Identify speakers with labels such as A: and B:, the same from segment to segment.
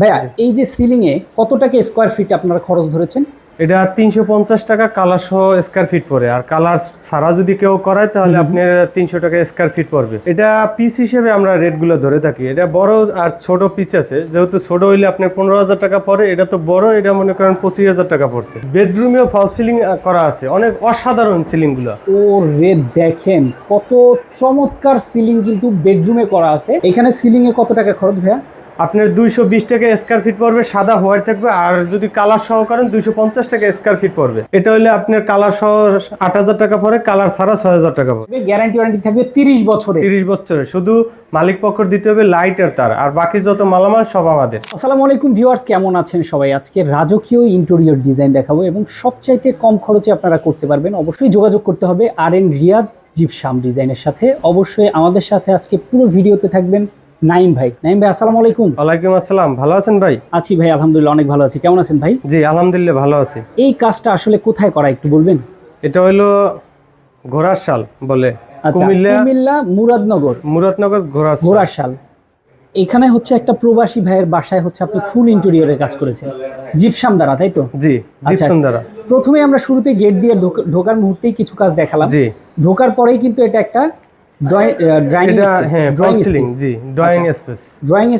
A: ভাইয়া এই যে সিলিং এ কত টাকা স্কোয়ার ফিট আপনারা খরচ ধরেছেন?
B: এটা তিনশো পঞ্চাশ টাকা কালার সহ স্কোয়ার ফিট পড়ে। আর কালার ছাড়া যদি কেউ করায় তাহলে আপনার তিনশো টাকা স্কোয়ার ফিট পড়বে। এটা পিস হিসেবে আমরা রেটগুলো ধরে থাকি। এটা বড় আর ছোট পিচ আছে। যেহেতু ছোট হইলে আপনার পনেরো হাজার টাকা পড়ে এটা তো বড় এটা মনে করেন পঁচিশ হাজার টাকা পড়ছে। বেডরুমেও ফল সিলিং করা আছে। অনেক অসাধারণ সিলিংগুলো
A: ও রে দেখেন কত চমৎকার সিলিং কিন্তু বেডরুমে করা আছে। এখানে সিলিং এ কত টাকা খরচ ভাইয়া?
B: আপনার দুইশো বিশ টাকা স্কোয়ার ফিট পড়বে সাদা হোয়াইট থাকবে আর যদি কালার সহ করেন দুইশো পঞ্চাশ টাকা স্কোয়ার ফিট পড়বে। এটা হলে আপনার কালার সহ আট হাজার টাকা পরে কালার ছাড়া ছয় হাজার টাকা পড়বে
A: গ্যারান্টি ওয়ারেন্টি থাকবে তিরিশ বছরে
B: তিরিশ বছরে শুধু মালিক পক্ষ দিতে হবে লাইট আর তার আর বাকি যত মালামাল সব আমাদের।
A: আসসালামু আলাইকুম ভিউয়ার্স কেমন আছেন সবাই? আজকে রাজকীয় ইন্টেরিয়র ডিজাইন দেখাবো এবং সবচাইতে কম খরচে আপনারা করতে পারবেন অবশ্যই যোগাযোগ করতে হবে আর এন রিয়াদ জিপসাম ডিজাইনের সাথে। অবশ্যই আমাদের সাথে আজকে পুরো ভিডিওতে থাকবেন। নাইম ভাই। নাইম ভাই আসসালামু আলাইকুম।
B: ওয়ালাইকুম আসসালাম। ভালো আছেন ভাই?
A: আছি ভাই আলহামদুলিল্লাহ অনেক ভালো আছি। কেমন আছেন ভাই?
B: জি আলহামদুলিল্লাহ ভালো আছি।
A: এই কাজটা আসলে কোথায় করা একটু বলবেন?
B: এটা হলো ঘোড়ার শাল বলে।
A: আচ্ছা
B: কুমিল্লা
A: মুরাদনগর।
B: মুরাদনগর ঘোড়ার
A: ঘোড়ার শাল এখানে হচ্ছে একটা প্রবাসী ভাইয়ের বাসায় হচ্ছে আপনি ফুল ইন্টেরিয়রের কাজ করেছেন। জিপসাম দ্বারা তাই তো?
B: জি
A: আচ্ছা।
B: জিপসন দ্বারা।
A: প্রথমে আমরা শুরুতে গেট দিয়ে ঢোকার মুহূর্তেই কিছু কাজ দেখালাম। ঢোকার পরেই কিন্তু এটা একটা ড্রয়িং
B: এটা হ্যাঁ স্পেস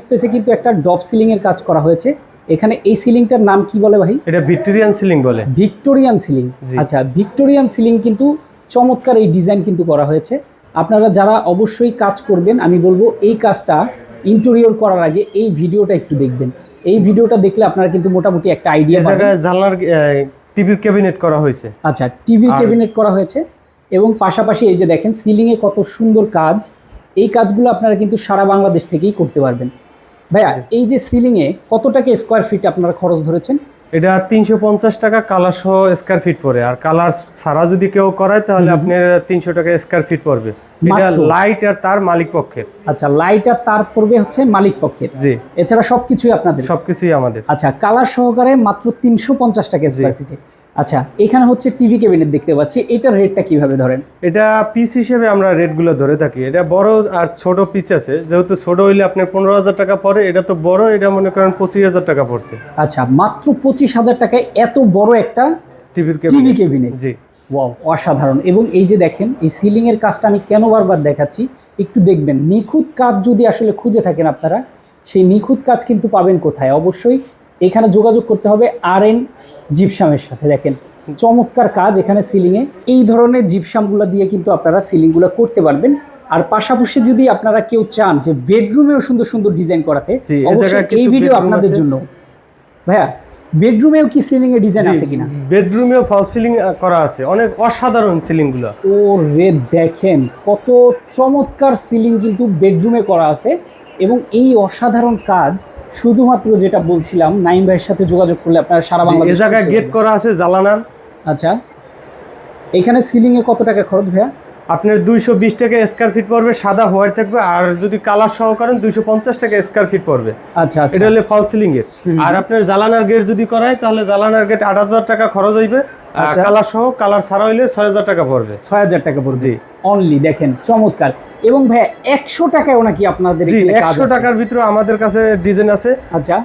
A: স্পেসে কিন্তু একটা ডপ সিলিং এর কাজ করা হয়েছে। এখানে এই সিলিংটার নাম কি বলে ভাই?
B: এটা ভিক্টোরিয়ান সিলিং বলে।
A: ভিক্টোরিয়ান সিলিং আচ্ছা ভিক্টোরিয়ান সিলিং কিন্তু চমৎকার এই ডিজাইন কিন্তু করা হয়েছে। আপনারা যারা অবশ্যই কাজ করবেন আমি বলব এই কাজটা ইন্টেরিয়র করার আগে এই ভিডিওটা একটু দেখবেন। এই ভিডিওটা দেখলে আপনারা কিন্তু মোটামুটি একটা আইডিয়া
B: জানলার টিভির ক্যাবিনেট করা হয়েছে।
A: আচ্ছা টিভি ক্যাবিনেট করা হয়েছে। এবং পাশাপাশি এই যে দেখেন সিলিং এ কত সুন্দর কাজ। এই কাজগুলো আপনারা কিন্তু সারা বাংলাদেশ থেকেই করতে পারবেন। ভাইয়া এই যে সিলিং এ কত টাকা স্কোয়ার ফিট আপনারা খরচ ধরেছেন?
B: এটা তিনশো পঞ্চাশ টাকা কালার সহ স্কোয়ার ফিট পড়ে। আর কালার ছাড়া যদি কেউ করায় তাহলে আপনার তিনশো টাকা স্কোয়ার ফিট পড়বে। এটা লাইট আর তার মালিক পক্ষের।
A: আচ্ছা লাইট আর তার পড়বে হচ্ছে মালিক পক্ষের।
B: জি।
A: এছাড়া সবকিছুই আপনাদের?
B: সবকিছুই আমাদের।
A: আচ্ছা কালার সহকারে মাত্র তিনশো পঞ্চাশ টাকা স্কোয়ার ফিটে আচ্ছা এখানে হচ্ছে টিভি ক্যাবিনেট দেখতে পাচ্ছি। এটার রেটটা কীভাবে ধরেন?
B: এটা পিস হিসেবে আমরা রেটগুলো ধরে থাকি। এটা বড় আর ছোট পিস আছে। যেহেতু ছোট হইলে আপনার পনেরো হাজার টাকা পড়ে এটা তো বড় এটা মনে করেন পঁচিশ হাজার টাকা পড়ছে।
A: আচ্ছা মাত্র পঁচিশ হাজার টাকায় এত বড় একটা
B: টিভির
A: টিভি ক্যাবিনেট
B: জি।
A: ওয়াও অসাধারণ। এবং এই যে দেখেন এই সিলিং এর কাজটা আমি কেন বারবার দেখাচ্ছি একটু দেখবেন। নিখুঁত কাজ যদি আসলে খুঁজে থাকেন আপনারা সেই নিখুঁত কাজ কিন্তু পাবেন কোথায়? অবশ্যই এখানে যোগাযোগ করতে হবে আর এন জিপসামের সাথে। দেখেন চমৎকার কাজ এখানে সিলিংয়ে। এই ধরনের জিপসামগুলো দিয়ে কিন্তু আপনারা সিলিংগুলো করতে পারবেন। আর পাশাপাশি যদি আপনারা কেউ চান যে বেডরুমেও সুন্দর সুন্দর ডিজাইন করাতে অবশ্যই এই ভিডিও আপনাদের জন্য। ভাইয়া বেডরুমেও কি সিলিং এ ডিজাইন আছে কিনা?
B: বেডরুমেও ফল সিলিং করা আছে। অনেক অসাধারণ সিলিংগুলো
A: ও রে দেখেন কত চমৎকার সিলিং কিন্তু বেডরুমে করা আছে। এবং এই অসাধারণ কাজ শুধুমাত্র যেটা বলছিলাম নাইম ভাইয়ের সাথে যোগাযোগ করলে আপনারা সারা বাংলাদেশ
B: জায়গায় গেট করা আছে জ্বালানার।
A: আচ্ছা। এখানে সিলিংয়ে এ কত টাকা খরচ ভাইয়া?
B: আপনার দুইশো বিশ টাকা স্কোয়ার ফিট পড়বে সাদা হোয়াইট থাকবে আর যদি কালার সহ করেন দুইশো পঞ্চাশ টাকা স্কোয়ার ফিট পড়বে।
A: আচ্ছা আচ্ছা।
B: এটা হলে ফল সিলিং এর। আর আপনার জ্বালানার গেট যদি করায় তাহলে জ্বালানার গেট আট হাজার টাকা খরচ হইবে
A: আচ্ছা।
B: কালার সহ কালার ছাড়া হইলে ছয় হাজার টাকা পড়বে।
A: ছয় হাজার টাকা পড়বে। অনলি দেখেন চমৎকার। এবং ভাইয়া একশো টাকায়ও নাকি আপনাদের
B: একশো টাকার ভিতরে আমাদের কাছে ডিজাইন আছে।
A: আচ্ছা।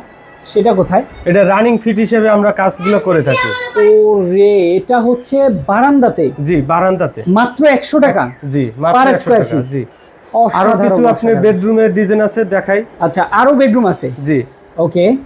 A: সেটা কোথায়?
B: এটা রানিং ফিট হিসেবে আমরা কাজগুলো করে থাকি।
A: ও রে এটা হচ্ছে বারান্দাতে?
B: জি বারান্দাতে।
A: মাত্র একশো টাকা?
B: জি
A: Per
B: মাত্র 100
A: square
B: টাকা,
A: feet?
B: জি।
A: আরও
B: কিছু আপনি
A: অসাধারণ।
B: বেডরুমের ডিজাইন আছে দেখাই।
A: আচ্ছা আরও বেডরুম আছে?
B: জি।
A: ওকে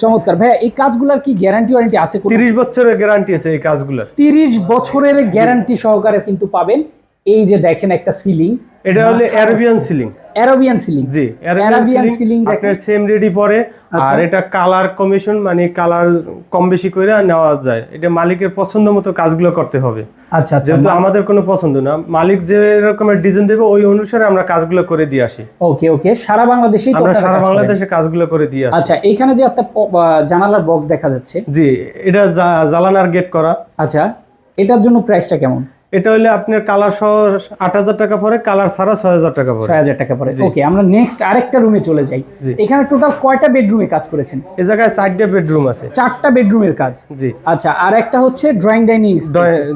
A: চমৎকার। ভাইয়া এই কাজগুলোর কি গ্যারান্টি ওয়ারেন্টি আছে
B: তিরিশ বছরের গ্যারান্টি আছে এই কাজগুলোর।
A: তিরিশ বছরের গ্যারান্টি সহকারে কিন্তু পাবেন। এই যে দেখেন একটা সিলিং
B: এটা হলো অ্যারাবিয়ান সিলিং
A: অ্যারাবিয়ান সিলিং
B: জি অ্যারাবিয়ান সিলিং আপনার সেম রেডি পরে।
A: আচ্ছা।
B: আর এটা কালার কমিশন মানে কালার কম বেশি করে নেওয়া যায়। এটা মালিকের পছন্দ মতো কাজগুলো করতে হবে।
A: আচ্ছা আচ্ছা।
B: যেহেতু আমাদের কোনো পছন্দ না মালিক যে রকমের ডিজাইন দেবে ওই অনুসারে আমরা কাজগুলো করে দিয়ে আসি।
A: ওকে ওকে সারা বাংলাদেশেই
B: আমরা সারা বাংলাদেশে কাজগুলো করে দিয়ে আসি।
A: আচ্ছা এখানে যে একটা জানালার বক্স দেখা যাচ্ছে।
B: জি এটা জা- জ্বালানার গেট করা।
A: আচ্ছা এটার জন্য প্রাইসটা কেমন?
B: এটা হলে আপনার কালার সহ আট হাজার টাকা পরে কালার ছাড়া ছয় হাজার টাকা পরে
A: ছয় হাজার টাকা পরে ওকে আমরা নেক্সট আরেকটা রুমে চলে যাই। এখানে টোটাল কয়টা বেডরুমে কাজ করেছেন?
B: এই জায়গায় চারটে বেডরুম আছে।
A: চারটা বেডরুমের কাজ?
B: জি।
A: আচ্ছা আর একটা হচ্ছে ড্রয়িং ডাইনিং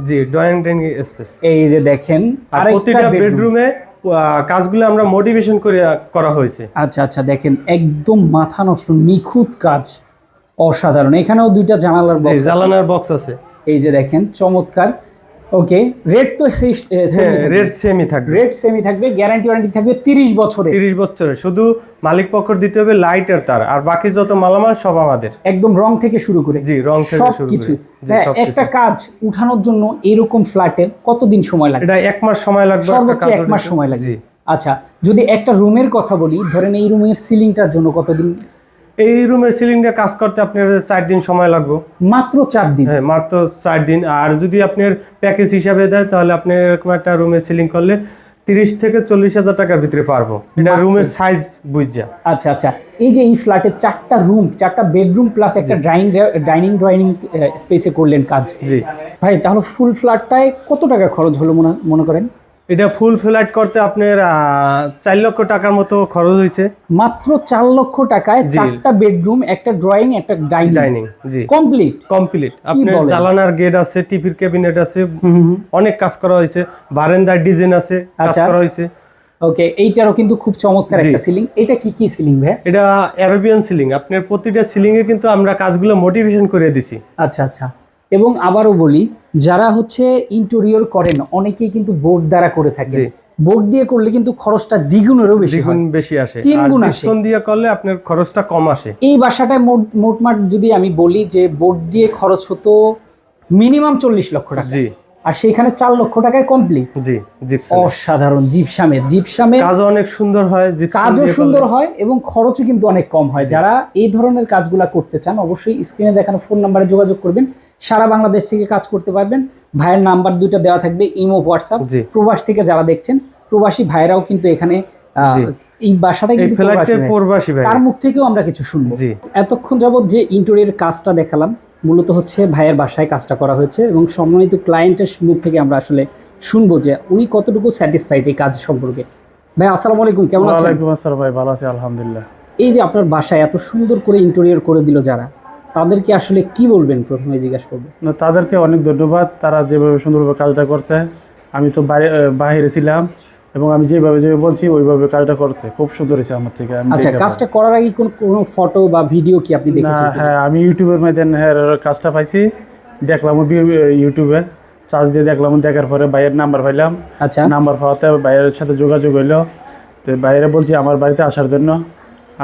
B: জি ড্রয়িং ডাইনিং স্পেস
A: এই যে দেখেন
B: আর প্রতিটা
A: বেডরুম
B: কাজগুলো আমরা মোটিভেশন করে করা হয়েছে।
A: আচ্ছা আচ্ছা দেখেন একদম মাথা নষ্ট নিখুঁত কাজ। অসাধারণ। এখানেও দুইটা জানালার বক্স
B: জ্বালানার বক্স আছে।
A: এই যে দেখেন চমৎকার। ওকে রেট তো
B: হ্যাঁ রেট সেমই থাকবে।
A: রেট সেমি থাকবে গ্যারান্টি ওয়ারেন্টি থাকবে তিরিশ বছরে
B: তিরিশ বছরের শুধু মালিক পক্ষ দিতে হবে লাইট আর তার আর বাকি যত মালামাল সব আমাদের।
A: একদম রং থেকে শুরু করে।
B: জি রং থেকে শুরু
A: কিছু হ্যাঁ, একটা কাজ উঠানোর জন্য এরকম ফ্ল্যাটের কতদিন সময় লাগে
B: এটা এক মাস সময় লাগবে
A: সর্বোচ্চ এক মাস সময় লাগে আচ্ছা যদি একটা রুমের কথা বলি ধরেন এই রুমের সিলিংটার জন্য কতদিন
B: এই রুমের সিলিংটা কাজ করতে আপনার চার দিন সময় লাগবে।
A: মাত্র চার দিন?
B: হ্যাঁ মাত্র চার দিন। আর যদি আপনার প্যাকেজ হিসাবে দেয় তাহলে আপনি এরকম একটা রুমের সিলিং করলে তিরিশ থেকে চল্লিশ হাজার টাকার ভিতরে পারব। এটা রুমের সাইজ বুঝা
A: আচ্ছা আচ্ছা। এই যে এই ফ্ল্যাটে চারটা রুম চারটা বেডরুম প্লাস একটা ডাইনিং ডাইনিং ড্রয়িং স্পেসে করলেন কাজ।
B: জি।
A: ভাই তাহলে ফুল ফ্ল্যাটটায় কত টাকা খরচ হলো মনে মনে করেন?
B: এটা ফুল ফ্ল্যাট করতে আপনার চার লক্ষ টাকার মতো খরচ হয়েছে।
A: মাত্র চার লক্ষ টাকায়। চারটা বেডরুম একটা ড্রয়িং একটা ডাইনিং
B: ডাইনিং জি।
A: কমপ্লিট
B: কমপ্লিট আপনার
A: বলেন?
B: জ্বালানার গেট আছে টিভির ক্যাবিনেট আছে অনেক কাজ করা হয়েছে। বারেন্দার ডিজাইন আছে কাজ
A: আচ্ছা।
B: করা হয়েছে।
A: ওকে এইটারও কিন্তু খুব চমৎকার একটা সিলিং এটা কি কি সিলিং ভাই
B: এটা অ্যারোবিয়ান সিলিং আপনার প্রতিটা সিলিং এ কিন্তু আমরা কাজগুলো মোটিভেশন করে দিছি।
A: আচ্ছা আচ্ছা। এবং আবারও বলি যারা হচ্ছে ইন্টেরিয়র করেন অনেকেই কিন্তু বোর্ড দ্বারা করে থাকে বোর্ড দিয়ে করলে কিন্তু খরচটা দ্বিগুণেরও বেশি
B: দ্বিগুণ বেশি আসে।
A: তিন
B: আর
A: গুণ আসে।
B: জিপসন দিয়ে করলে আপনার খরচটা কম আসে।
A: এই বাসাটায় মোটমাট যদি আমি বলি যে বোর্ড দিয়ে খরচ হতো মিনিমাম চল্লিশ লক্ষ টাকা।
B: জি।
A: আর সেখানে চার লক্ষ টাকায় কমপ্লিট
B: জি
A: অসাধারণ জিপসামের জিপসামের
B: কাজও অনেক সুন্দর হয়
A: কাজও সুন্দর হয় এবং খরচও কিন্তু অনেক কম হয়। যারা এই ধরনের কাজগুলা করতে চান অবশ্যই স্ক্রিনে দেখানো ফোন নাম্বারে যোগাযোগ করবেন। সারা বাংলাদেশ থেকে কাজ করতে পারবেন। ভাইয়ের নাম্বার দুইটা দেওয়া থাকবে ইমো হোয়াটসঅ্যাপ। প্রবাস থেকে যারা দেখছেন প্রবাসী ভাইরাও কিন্তু এখানে এই বাসাটাই কিন্তু প্রবাসী তার মুখ থেকেও আমরা কিছু শুনব। এতক্ষণ যাবত যে ইন্টেরিয়র কাজটা দেখালাম মূলত হচ্ছে ভাইয়ের বাসায় কাজটা করা হয়েছে এবং সম্মানিত ক্লায়েন্টের মুখ থেকে আমরা আসলে শুনব যে উনি কতটুকু স্যাটিসফাইড এই কাজ সম্পর্কে। ভাই আসসালামু আলাইকুম কেমন আছেন?
C: ওয়ালাইকুম আসসালাম ভাই ভালো আছি আলহামদুলিল্লাহ।
A: এই যে আপনার বাসায় এত সুন্দর করে ইন্টেরিয়র করে দিল যারা তাদেরকে আসলে কি বলবেন প্রথমে জিজ্ঞাসা করব?
C: না, তাদেরকে অনেক ধন্যবাদ। তারা যেভাবে সুন্দরভাবে কাজটা করছে আমি তো বাইরে ছিলাম এবং আমি যেভাবে যেভাবে বলছি ওইভাবে কাজটা করছে। খুব সুন্দর হয়েছে আমার থেকে।
A: আচ্ছা কাজটা করার আগে কোন কোনো ফটো বা ভিডিও কি আপনি দেখেছেন
C: হ্যাঁ আমি ইউটিউবের মাধ্যমে হ্যাঁ কাজটা পাইছি। দেখলাম ইউটিউবে। চার্জ দিয়ে দেখলাম দেখার পরে ভাইয়ের নাম্বার পাইলাম।
A: আচ্ছা।
C: নাম্বার পাওয়াতে ভাইয়ের সাথে যোগাযোগ হইল। তো বাইরে বলছি আমার বাড়িতে আসার জন্য।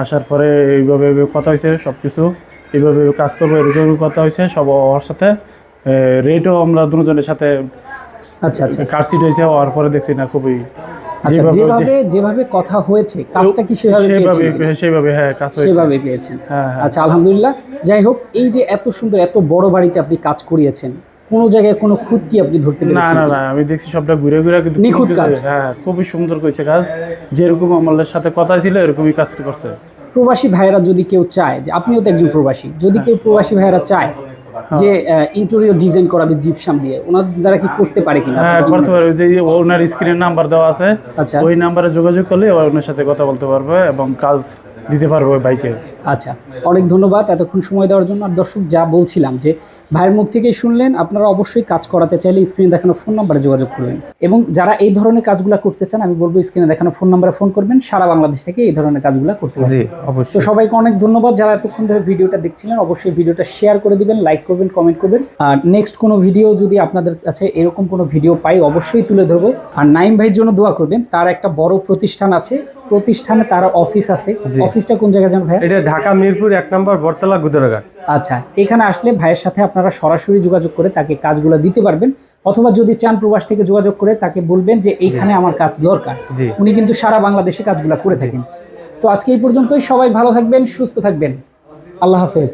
C: আসার পরে এইভাবে এইভাবে কথা হয়েছে সব কিছু এইভাবে কাজ করব এরকম কথা হয়েছে সব ওর সাথে রেটও আমরা দুজনের সাথে
A: আচ্ছা আচ্ছা।
C: কাটসিট হয়েছে হওয়ার পরে দেখছি না খুবই
A: আচ্ছা
C: যেভাবে-
A: যেভাবে কথা হয়েছে কাজটা কি সেভাবে
C: সেভাবে? সেভাবে হ্যাঁ কাজ
A: সেভাবে পেয়েছেন।
C: হ্যাঁ হ্যাঁ।
A: আচ্ছা আলহামদুলিল্লাহ। যাই হোক এই যে এত সুন্দর এত বড় বাড়িতে আপনি কাজ করিয়েছেন কোনো জায়গায় কোনো খুঁত কি আপনি ধরতে
C: না
A: পেরেছেন
C: না? না আমি দেখছি সবটা ঘুরে ঘুরে কিন্তু
A: নিখুঁত কাজ।
C: হ্যাঁ খুবই সুন্দর করেছে কাজ। যেরকম আমাদের সাথে কথা ছিল এরকমই কাজটা করছে।
A: প্রবাসী ভাইয়েরা যদি কেউ চায় যে আপনিও তো একজন প্রবাসী যদি কেউ প্রবাসী ভাইয়েরা চায় যে ইন্টেরিয়র ডিজাইন করাবে জিপসাম দিয়ে ওনার দ্বারা কি করতে পারে কিনা?
C: হ্যাঁ করতে পারবে যে ওনার স্ক্রিনের নাম্বার দেওয়া আছে।
A: আচ্ছা।
C: ওই নাম্বারে যোগাযোগ করলে ওনার সাথে কথা বলতে পারবে এবং কাজ দিতে পারবে ওই বাইকে
A: আচ্ছা অনেক ধন্যবাদ এতক্ষণ সময় দেওয়ার জন্য। আর দর্শক যা বলছিলাম যে ভাইয়ের মুখ থেকেই শুনলেন আপনারা অবশ্যই কাজ করাতে চাইলে স্ক্রিনে দেখানো ফোন নাম্বারে যোগাযোগ করবেন। এবং যারা এই ধরনের কাজগুলো করতে চান আমি বলব স্ক্রিনে দেখানো ফোন নাম্বারে ফোন করবেন সারা বাংলাদেশ থেকে এই ধরনের কাজগুলো করতে পারবেন। তো সবাইকে অনেক ধন্যবাদ যারা এতক্ষণ ধরে ভিডিওটা দেখছিলেন অবশ্যই ভিডিওটা শেয়ার করে দিবেন লাইক করবেন কমেন্ট করবেন। আর নেক্সট কোনো ভিডিও যদি আপনাদের কাছে এরকম কোনো ভিডিও পাই অবশ্যই তুলে ধরবো। আর নাইম ভাইয়ের জন্য দোয়া করবেন তার একটা বড় প্রতিষ্ঠান আছে। প্রতিষ্ঠানে তার অফিস আছে। অফিসটা কোন জায়গায় জানেন ভাই
B: এটা ঢাকা মিরপুর এক নম্বর বরতলা গুদরাঘাট।
A: আচ্ছা এখানে আসলে ভাইয়ের সাথে আপনারা সরাসরি যোগাযোগ করে তাকে কাজগুলো দিতে পারবেন অথবা যদি চান প্রবাস থেকে যোগাযোগ করে তাকে বলবেন যে এইখানে আমার কাজ দরকার। উনি কিন্তু সারা বাংলাদেশে কাজগুলো করে থাকেন। তো আজকে এই পর্যন্তই সবাই ভালো থাকবেন সুস্থ থাকবেন। আল্লাহ হাফেজ।